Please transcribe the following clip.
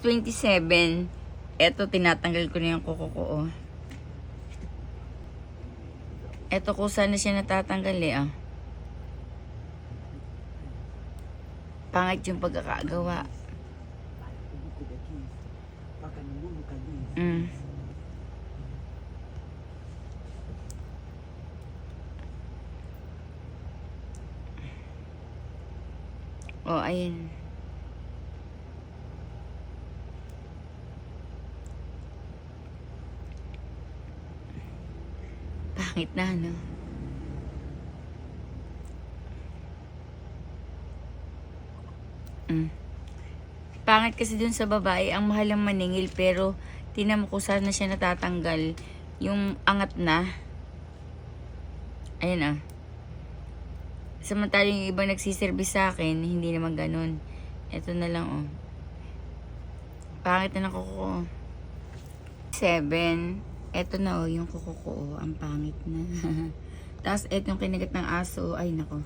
27. Eto, tinatanggal ko na yung kuko ko, oh. Eto, kung saan na siya natatanggal, eh, ah. Pangit yung pagkakagawa. Mm. Oh, ayun. Pangit na, no? Mm. Pangit kasi dun sa babae, ang mahal ang maningil pero tinam ko sana siya natatanggal yung angat na. Ayan ah. Samantala yung ibang nagsiservice sa akin, hindi naman ganun. Ito na lang oh. Pangit na nakukuha. 7 eto na oh, yung kuko oh, ang pangit na. Tapos, etong kinagat ng aso, ay nako.